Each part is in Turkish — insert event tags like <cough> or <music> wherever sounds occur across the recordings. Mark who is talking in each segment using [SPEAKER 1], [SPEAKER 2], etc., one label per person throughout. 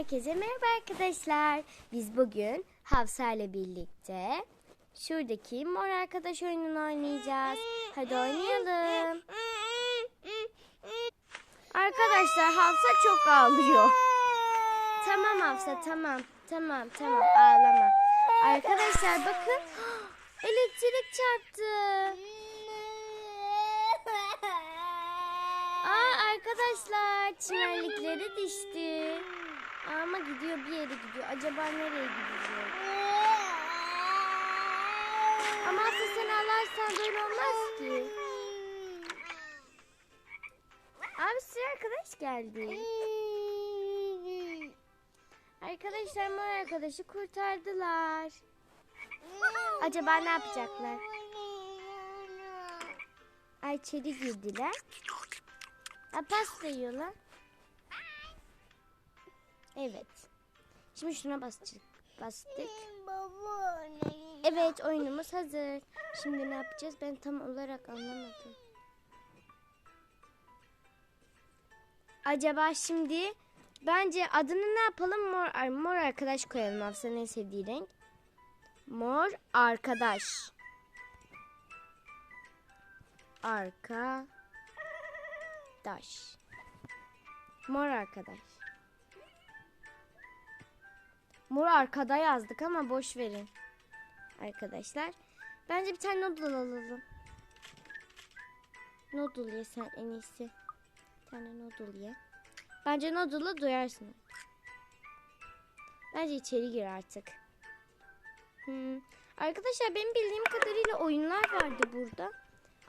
[SPEAKER 1] Herkese merhaba arkadaşlar. Biz bugün Hafsa ile birlikte şuradaki mor arkadaş oyununu oynayacağız. Hadi oynayalım. Arkadaşlar Hafsa çok ağlıyor. Tamam Hafsa tamam. Tamam tamam ağlama. Arkadaşlar bakın <gasps> elektrik çarptı. Aa arkadaşlar çimenlikleri düştü. Ama gidiyor bir yere gidiyor. Acaba nereye gidecek? Ama aslında sen ağlarsan böyle olmaz ki. Abi size arkadaş geldi. Arkadaşlar mor arkadaşı kurtardılar. Acaba ne yapacaklar? Ay içeri girdiler. Aa, pasta yiyorlar. Evet. Şimdi şuna bastık. Bastık. Evet oyunumuz hazır. Şimdi ne yapacağız? Ben tam olarak anlamadım. Acaba şimdi bence adını ne yapalım? Mor, mor arkadaş koyalım. Hafsa'nın en sevdiği renk. Mor arkadaş. Arkadaş. Mor arkadaş. Mor arkada yazdık ama boş verin. Arkadaşlar. Bence bir tane noodle alalım. Noodle ye sen en iyisi. Bir tane noodle ye. Bence noodle'ı doyarsın. Bence içeri gir artık. Hmm. Arkadaşlar benim bildiğim kadarıyla oyunlar vardı burada.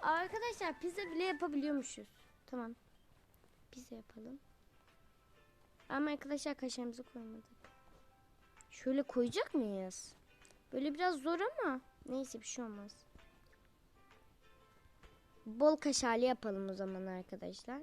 [SPEAKER 1] Arkadaşlar pizza bile yapabiliyormuşuz. Tamam. Pizza yapalım. Ama arkadaşlar kaşarımızı koymadık. Şöyle koyacak mıyız? Böyle biraz zor ama neyse bir şey olmaz. Bol kaşarlı yapalım o zaman arkadaşlar.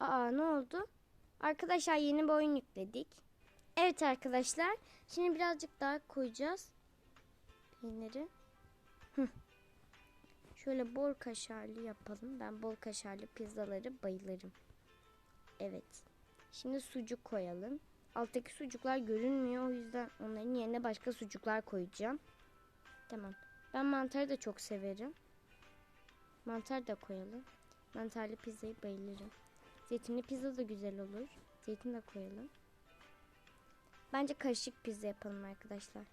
[SPEAKER 1] Aa ne oldu? Arkadaşlar yeni bir oyun yükledik. Evet arkadaşlar. Şimdi birazcık daha koyacağız. Peyniri. Şöyle bol kaşarlı yapalım. Ben bol kaşarlı pizzaları bayılırım. Evet. Şimdi sucuk koyalım. Alttaki sucuklar görünmüyor. O yüzden onların yerine başka sucuklar koyacağım. Tamam. Ben mantarı da çok severim. Mantar da koyalım. Mantarlı pizzayı bayılırım. Zeytinli pizza da güzel olur. Zeytin de koyalım. Bence karışık pizza yapalım arkadaşlar.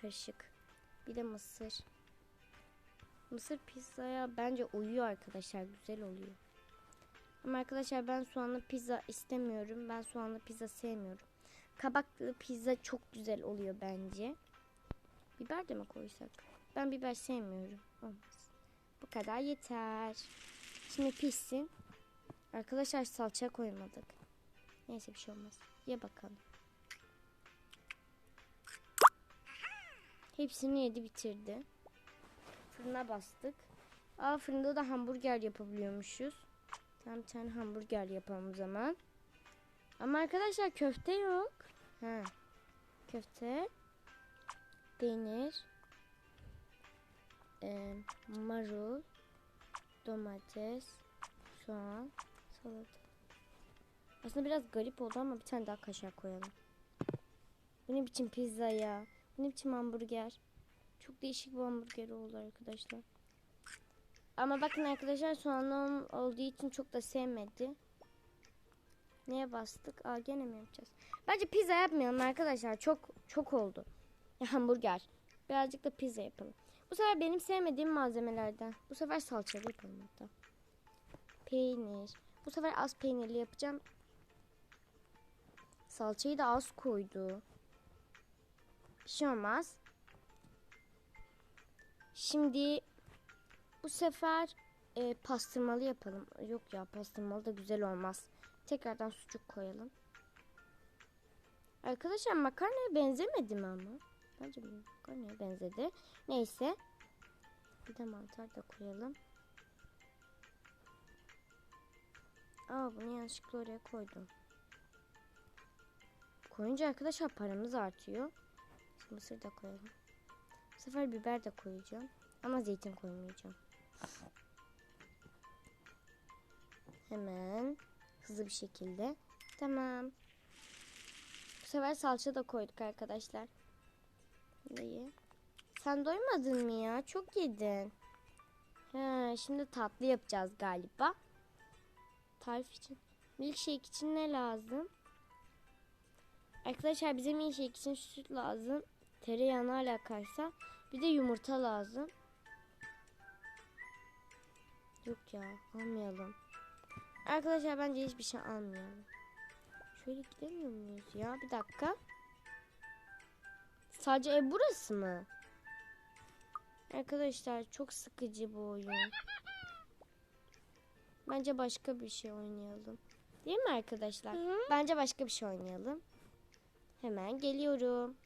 [SPEAKER 1] Karışık. Bir de mısır. Mısır pizzaya bence uyuyor arkadaşlar. Güzel oluyor. Ama arkadaşlar ben soğanlı pizza istemiyorum. Ben soğanlı pizza sevmiyorum. Kabaklı pizza çok güzel oluyor bence. Biber de mi koysak? Ben biber sevmiyorum. Olmaz. Bu kadar yeter. Şimdi pişsin. Arkadaşlar salça koymadık. Neyse bir şey olmaz. Ye bakalım. Hepsini yedi bitirdi. Fırına bastık. Aa fırında da hamburger yapabiliyormuşuz. Tamam bir tane hamburger yapalım o zaman. Ama arkadaşlar köfte yok. Ha. Köfte. Peynir. E, marul. Domates. Soğan. Salata. Aslında biraz garip oldu ama bir tane daha kaşar koyalım. Bu ne biçim pizza ya? Bu ne biçim hamburger? Çok değişik bir hamburger oldu arkadaşlar. Ama bakın arkadaşlar soğanlı olduğu için çok da sevmedi. Neye bastık? Aa gene mi yapacağız? Bence pizza yapmayalım arkadaşlar. Çok çok oldu. Ya, hamburger. Birazcık da pizza yapalım. Bu sefer benim sevmediğim malzemelerden. Bu sefer salçalı yapalım hatta. Peynir. Bu sefer az peynirli yapacağım. Salçayı da az koydu. Bir şey olmaz. Şimdi bu sefer e, pastırmalı yapalım. Yok ya pastırmalı da güzel olmaz. Tekrardan sucuk koyalım. Arkadaşlar makarnaya benzemedi mi ama? Bence makarnaya benzedi. Neyse. Bir de mantar da koyalım. Aa bunu yanlışlıkla oraya koydum. Koyunca arkadaşlar paramız artıyor. Şimdi mısır da koyalım. Bu sefer biber de koyacağım. Ama zeytin koymayacağım. Hemen hızlı bir şekilde Tamam. Bu sefer salça da koyduk arkadaşlar. Dayı. Sen doymadın mı ya? Çok yedin. He, şimdi tatlı yapacağız galiba. Tarif için. Milkshake için ne lazım? Arkadaşlar bize milkshake için süt lazım. Tereyağına alakaysa. Bir de yumurta lazım. Yok ya almayalım. Arkadaşlar bence hiçbir şey almayalım. Şöyle gidemiyor muyuz ya? Bir dakika. Sadece ev burası mı? Arkadaşlar çok sıkıcı bu oyun. Bence başka bir şey oynayalım. Değil mi arkadaşlar? Bence başka bir şey oynayalım. Hemen geliyorum.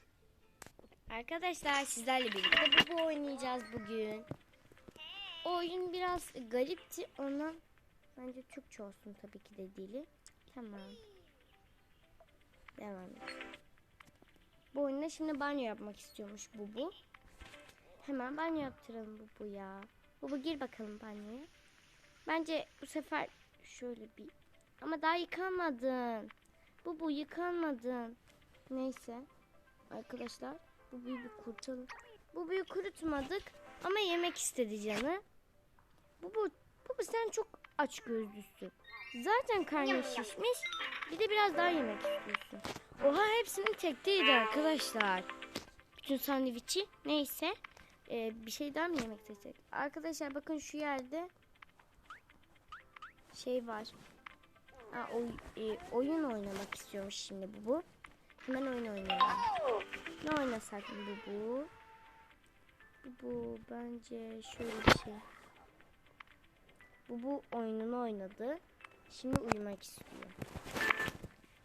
[SPEAKER 1] Arkadaşlar sizlerle birlikte bu oynayacağız bugün. O oyun biraz garipti. Ondan bence Türkçe olsun tabii ki de dili. Tamam. Devam et. Bu oyunda şimdi banyo yapmak istiyormuş bu bu. Hemen banyo yaptıralım bu bu ya. Bu bu gir bakalım banyoya. Bence bu sefer şöyle bir ama daha yıkanmadın. Bu bu yıkanmadın. Neyse. Arkadaşlar bu büyü bir kurtalım. Bu büyü kurutmadık ama yemek istedi canı. Bu bu sen çok aç gözlüsün. Zaten karnın şişmiş. Bir de biraz daha yemek istiyorsun. Oha hepsini tekte yedi arkadaşlar. Bütün sandviçi neyse. Ee, bir şey daha mı yemek seçecek? Arkadaşlar bakın şu yerde şey var. Ha, oy- e, oyun oynamak istiyormuş şimdi bu bu. Hemen oyun oynayalım. Ne oynasak bu? Bu bu bence şöyle bir şey. Bu bu oyununu oynadı. Şimdi uyumak istiyor.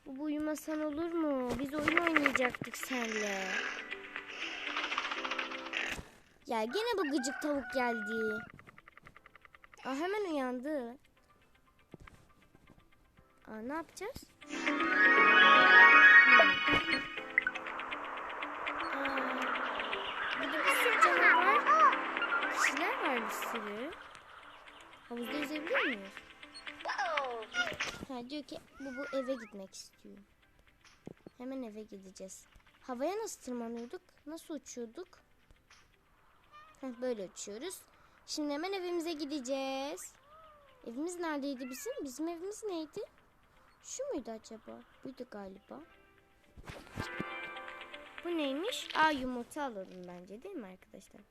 [SPEAKER 1] Bu bu uyumasan olur mu? Biz oyun oynayacaktık seninle. Ya gene bu gıcık tavuk geldi. Aa, hemen uyandı. Aa, ne yapacağız? Aa, burada bir sürü canavar. Kişiler var bir sürü. Havuzda yüzebiliyor muyuz? Ha, diyor ki bu bu eve gitmek istiyor. Hemen eve gideceğiz. Havaya nasıl tırmanıyorduk? Nasıl uçuyorduk? Heh, böyle uçuyoruz. Şimdi hemen evimize gideceğiz. Evimiz neredeydi bizim? Bizim evimiz neydi? Şu muydu acaba? Buydu galiba. Bu neymiş? Aa yumurta alalım bence değil mi arkadaşlar?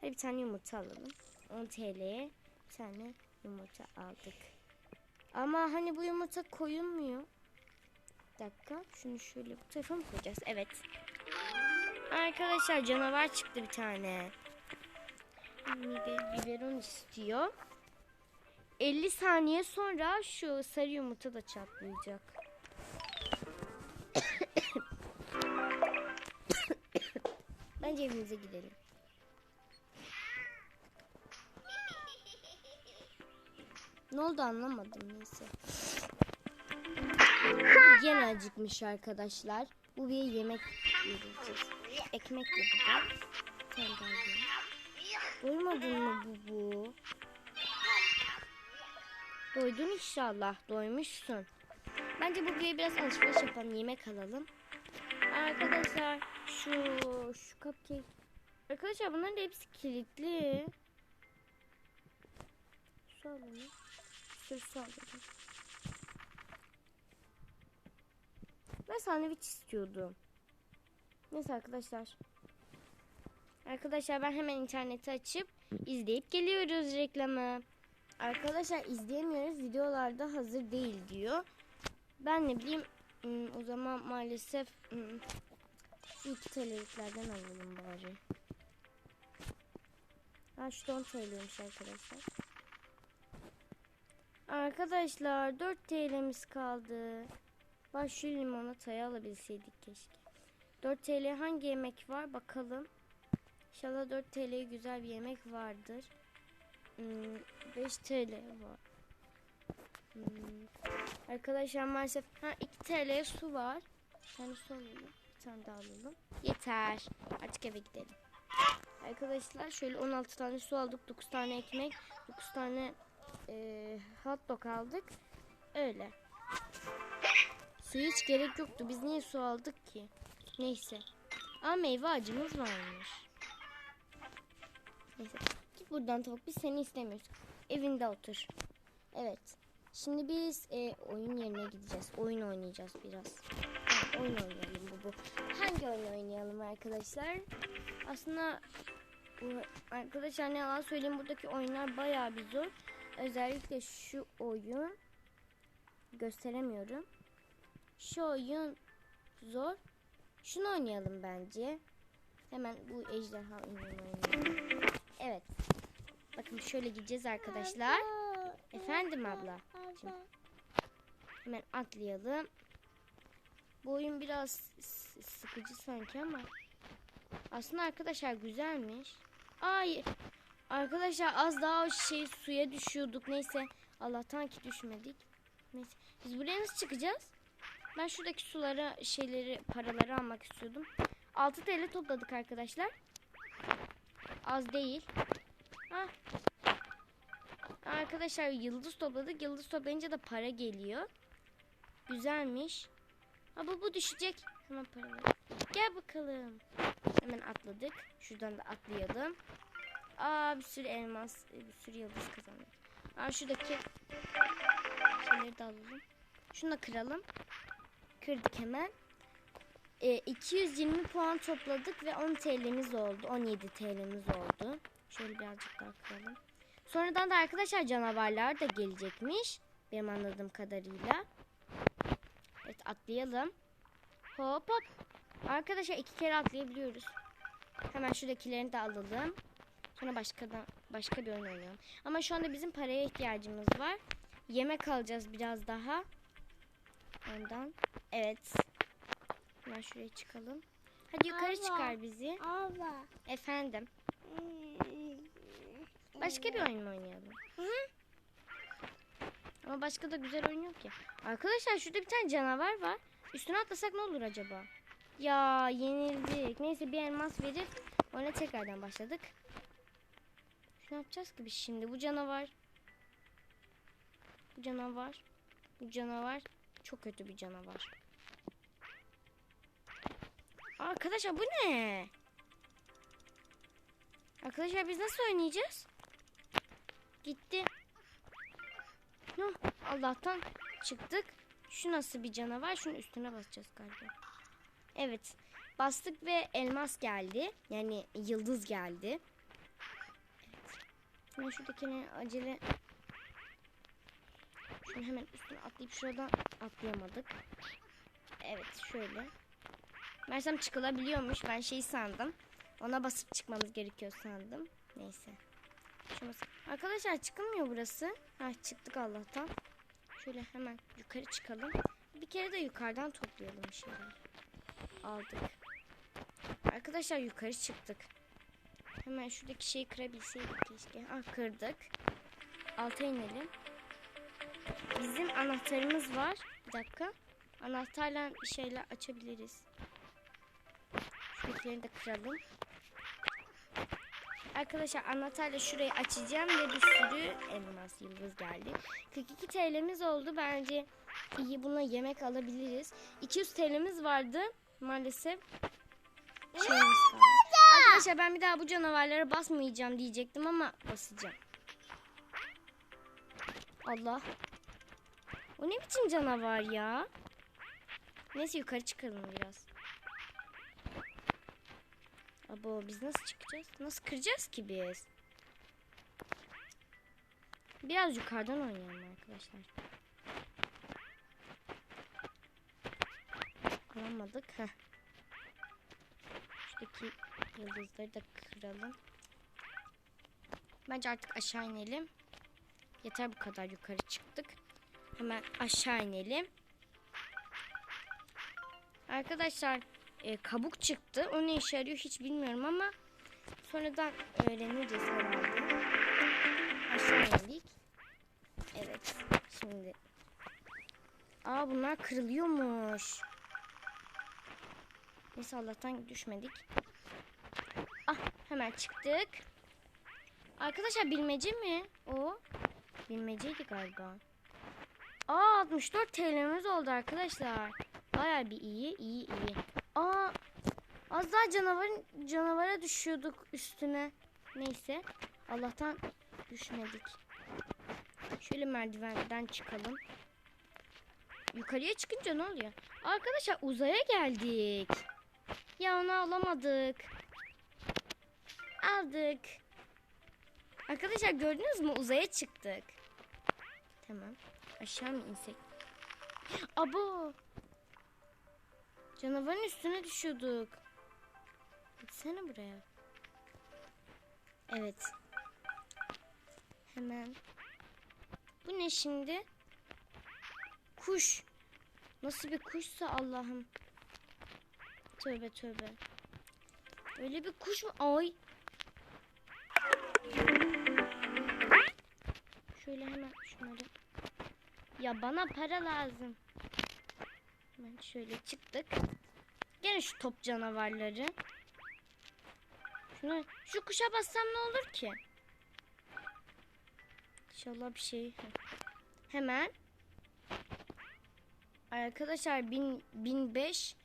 [SPEAKER 1] Hadi bir tane yumurta alalım. 10 TL'ye tane yumurta aldık. Ama hani bu yumurta koyulmuyor. Bir dakika. Şunu şöyle bu tarafa mı koyacağız? Evet. Arkadaşlar canavar çıktı bir tane. Biberon istiyor. 50 saniye sonra şu sarı yumurta da çatlayacak. <coughs> Bence evimize gidelim. Ne oldu anlamadım neyse. Yine acıkmış arkadaşlar. Bu bir yemek yiyeceğiz. Ekmek yapacağız. Sen daha ye. Doymadın mı bu bu? Doydun inşallah. Doymuşsun. Bence bu bir biraz alışveriş yapalım. Yemek alalım. Arkadaşlar şu şu cupcake. Arkadaşlar bunların hepsi kilitli. Su alalım. Su alalım. Ben sandviç istiyordum. Neyse arkadaşlar. Arkadaşlar ben hemen interneti açıp izleyip geliyoruz reklamı. Arkadaşlar izleyemiyoruz. Videolarda hazır değil diyor. Ben ne bileyim hmm, o zaman maalesef hmm, ilk TL'liklerden alalım bari. Ha şu 10 TL'ymiş arkadaşlar. Arkadaşlar 4 TL'miz kaldı. Bak şu limonatayı alabilseydik keşke. 4 TL hangi yemek var bakalım. İnşallah 4 TL güzel bir yemek vardır. Hmm, 5 TL var. Hmm. Arkadaşlar maalesef ha 2 TL su var. Tane su alalım. Bir tane daha alalım. Yeter. Artık eve gidelim. Arkadaşlar şöyle 16 tane su aldık. 9 tane ekmek. 9 tane e, hot dog aldık. Öyle. Suya hiç gerek yoktu. Biz niye su aldık ki? Neyse. Aa meyve ağacımız varmış. Neyse. Git buradan tavuk. Biz seni istemiyoruz. Evinde otur. Evet. Şimdi biz e, oyun yerine gideceğiz. Oyun oynayacağız biraz. Ha, oyun oynayalım bu bu. Hangi oyun oynayalım arkadaşlar? Aslında arkadaşlar ne yalan söyleyeyim buradaki oyunlar bayağı bir zor. Özellikle şu oyun gösteremiyorum. Şu oyun zor. Şunu oynayalım bence. Hemen bu ejderha oyununu oynayalım. Evet. Bakın şöyle gideceğiz arkadaşlar. Efendim abla. Şimdi hemen atlayalım. Bu oyun biraz sıkıcı sanki ama aslında arkadaşlar güzelmiş. Ay arkadaşlar az daha o şey suya düşüyorduk. Neyse Allah'tan ki düşmedik. Neyse biz buraya nasıl çıkacağız? Ben şuradaki sulara şeyleri paraları almak istiyordum. 6 TL topladık arkadaşlar. Az değil. Ah. Arkadaşlar yıldız topladık. Yıldız toplayınca da para geliyor. Güzelmiş. Ha bu bu düşecek. Hemen paraları. Gel bakalım. Hemen atladık. Şuradan da atlayalım. Aa bir sürü elmas, bir sürü yıldız kazandık. Aa şuradaki şeyleri de alalım. Şunu da kıralım. Kırdık hemen. Ee, 220 puan topladık ve 10 TL'miz oldu. 17 TL'miz oldu. Şöyle birazcık daha kıralım. Sonradan da arkadaşlar canavarlar da gelecekmiş. Benim anladığım kadarıyla. Evet atlayalım. Hop hop. Arkadaşlar iki kere atlayabiliyoruz. Hemen şuradakilerini de alalım. Sonra başka da, başka bir oyun oynayalım. Ama şu anda bizim paraya ihtiyacımız var. Yemek alacağız biraz daha. Ondan. Evet. Hemen şuraya çıkalım. Hadi yukarı
[SPEAKER 2] Abla.
[SPEAKER 1] çıkar bizi.
[SPEAKER 2] Abla.
[SPEAKER 1] Efendim. Başka bir oyun mu oynayalım? Ama başka da güzel oyun yok ya. Arkadaşlar şurada bir tane canavar var. Üstüne atlasak ne olur acaba? Ya yenildik. Neyse bir elmas verip ona tekrardan başladık. Ne yapacağız ki biz şimdi? Bu canavar. Bu canavar. Bu canavar. Çok kötü bir canavar. Arkadaşlar bu ne? Arkadaşlar biz nasıl oynayacağız? Gitti. Yuh, Allah'tan çıktık. Şu nasıl bir canavar? Şunun üstüne basacağız galiba. Evet. Bastık ve elmas geldi. Yani yıldız geldi. Evet. Ben şuradakine acele şunu hemen üstüne atlayıp şuradan atlayamadık. Evet şöyle. Mersem çıkılabiliyormuş. Ben şey sandım. Ona basıp çıkmamız gerekiyor sandım. Neyse. Arkadaşlar çıkılmıyor burası. Ha çıktık Allah'tan. Şöyle hemen yukarı çıkalım. Bir kere de yukarıdan toplayalım şeyler. Aldık. Arkadaşlar yukarı çıktık. Hemen şuradaki şeyi kırabilseydik keşke. Ah kırdık. Alta inelim. Bizim anahtarımız var. Bir dakika. Anahtarla bir şeyler açabiliriz. Şuradakileri de kıralım. Arkadaşlar anahtarla şurayı açacağım ve bir sürü elmas yıldız geldi. 42 TL'miz oldu. Bence iyi buna yemek alabiliriz. 200 TL'miz vardı. Maalesef şeyimiz kaldı. Arkadaşlar ben bir daha bu canavarlara basmayacağım diyecektim ama basacağım. Allah. O ne biçim canavar ya? Neyse yukarı çıkalım biraz. Abo biz nasıl çıkacağız? Nasıl kıracağız ki biz? Biraz yukarıdan oynayalım arkadaşlar. Alamadık. Heh. Şuradaki yıldızları da kıralım. Bence artık aşağı inelim. Yeter bu kadar yukarı çıktık. Hemen aşağı inelim. Arkadaşlar e, kabuk çıktı. O ne işe yarıyor hiç bilmiyorum ama sonradan öğreniriz herhalde. Aşağı indik. Evet. Şimdi. Aa bunlar kırılıyormuş. Neyse Allah'tan düşmedik. Ah hemen çıktık. Arkadaşlar bilmece mi o? Bilmeceydi galiba. Aa 64 TL'miz oldu arkadaşlar. Baya bir iyi, iyi, iyi. Aa, az daha canavarın canavara düşüyorduk üstüne. Neyse, Allah'tan düşmedik. Şöyle merdivenden çıkalım. Yukarıya çıkınca ne oluyor? Arkadaşlar uzaya geldik. Ya onu alamadık. Aldık. Arkadaşlar gördünüz mü uzaya çıktık. Tamam. Aşağı mı insek? Abo. Canavarın üstüne düşüyorduk. Gitsene buraya. Evet. Hemen. Bu ne şimdi? Kuş. Nasıl bir kuşsa Allah'ım. Tövbe tövbe. Öyle bir kuş mu? Ay. Şöyle hemen şunları. Ya bana para lazım. Hemen şöyle çıktık. Gene şu top canavarları. Şuna, şu kuşa bassam ne olur ki? İnşallah bir şey. Hemen. Arkadaşlar 1000 1005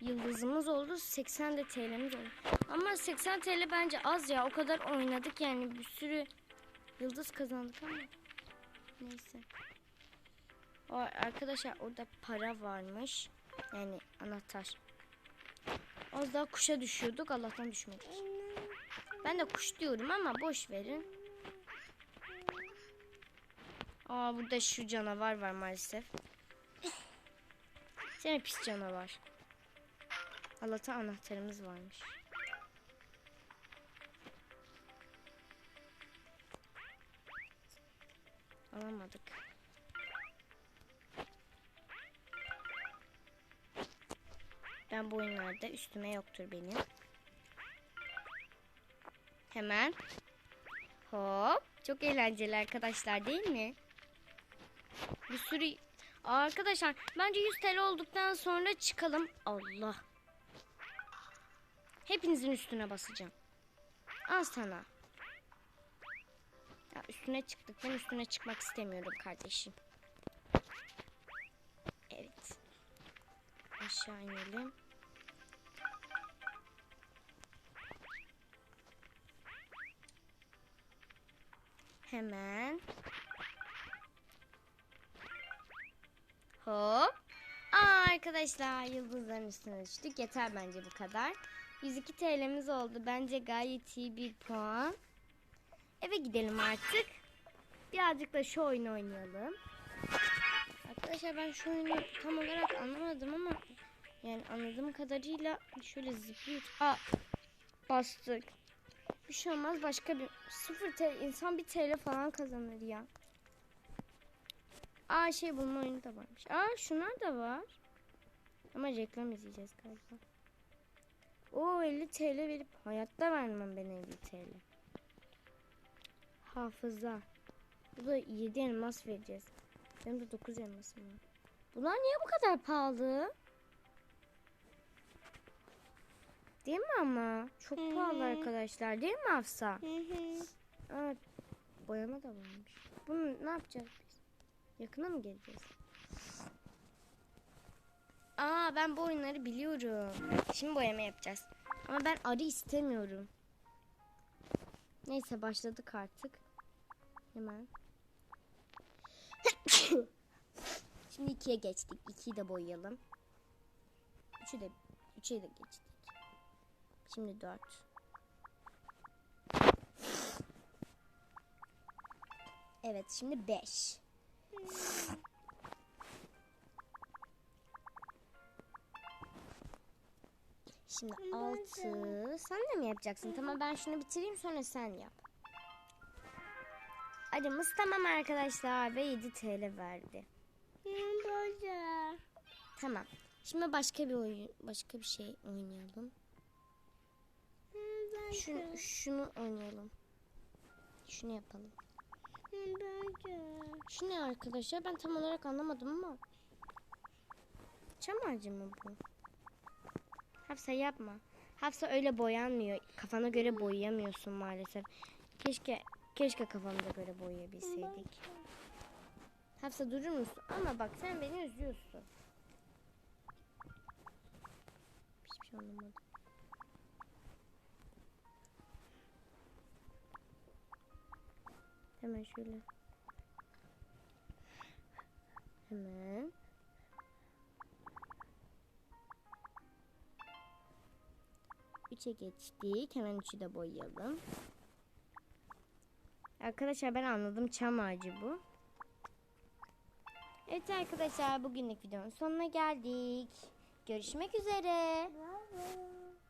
[SPEAKER 1] yıldızımız oldu. 80 de TL'miz oldu. Ama 80 TL bence az ya. O kadar oynadık yani bir sürü yıldız kazandık ama. Neyse. O, arkadaşlar orada para varmış. Yani anahtar. Az daha kuşa düşüyorduk. Allah'tan düşmedik. Ben de kuş diyorum ama boş verin. Aa burada şu canavar var maalesef. Seni pis canavar. Allah'tan anahtarımız varmış. Alamadık. Ben bu oyunlarda üstüme yoktur benim. Hemen. Hop. Çok eğlenceli arkadaşlar değil mi? Bir sürü... Arkadaşlar bence 100 TL olduktan sonra çıkalım. Allah. Hepinizin üstüne basacağım. Al sana. Ya üstüne çıktık. Ben üstüne çıkmak istemiyorum kardeşim. Evet. Aşağı inelim. Hemen. Hop. Aa, arkadaşlar yıldızların üstüne düştük. Yeter bence bu kadar. 102 TL'miz oldu. Bence gayet iyi bir puan. Eve gidelim artık. Birazcık da şu oyunu oynayalım. Arkadaşlar ben şu oyunu tam olarak anlamadım ama yani anladığım kadarıyla şöyle zıplıyor. Aa bastık. Bir şey olmaz başka bir sıfır TL insan bir TL falan kazanır ya. Aa şey bulma oyunu da varmış. Aa şunlar da var. Ama reklam izleyeceğiz galiba. O 50 TL verip hayatta vermem ben 50 TL. Hafıza. Bu da 7 elmas vereceğiz. Benim de 9 elmasım var. Bunlar niye bu kadar pahalı? Değil mi ama? Çok
[SPEAKER 2] Hı hı.
[SPEAKER 1] pahalı arkadaşlar. Değil mi?
[SPEAKER 2] Hı hı.
[SPEAKER 1] Evet. Boyama da varmış. Bunu ne yapacağız biz? Yakına mı geleceğiz? Aa ben bu oyunları biliyorum. Şimdi boyama yapacağız. Ama ben arı istemiyorum. Neyse başladık artık. Hemen. <coughs> Şimdi ikiye geçtik. İkiyi de boyayalım. Üçü de üçe de geçtik. Şimdi dört. Evet şimdi beş. Şimdi altı. Sen de mi yapacaksın? Tamam ben şunu bitireyim sonra sen yap. Acımız tamam arkadaşlar ve 7 TL verdi. Tamam. Şimdi başka bir oyun, başka bir şey oynayalım. Şunu, şunu oynayalım. Şunu yapalım. Şu ne arkadaşlar? Ben tam olarak anlamadım ama. Çam ağacı mı bu? Hafsa yapma. Hafsa öyle boyanmıyor. Kafana göre boyayamıyorsun maalesef. Keşke keşke kafamıza göre boyayabilseydik. Hafsa durur musun? Ama bak sen beni üzüyorsun. hiç anlamadım. Hemen şöyle. Hemen. Üçe geçtik. Hemen üçü de boyayalım. Arkadaşlar ben anladım. Çam ağacı bu. Evet arkadaşlar bugünlük videonun sonuna geldik. Görüşmek üzere.
[SPEAKER 2] Bravo.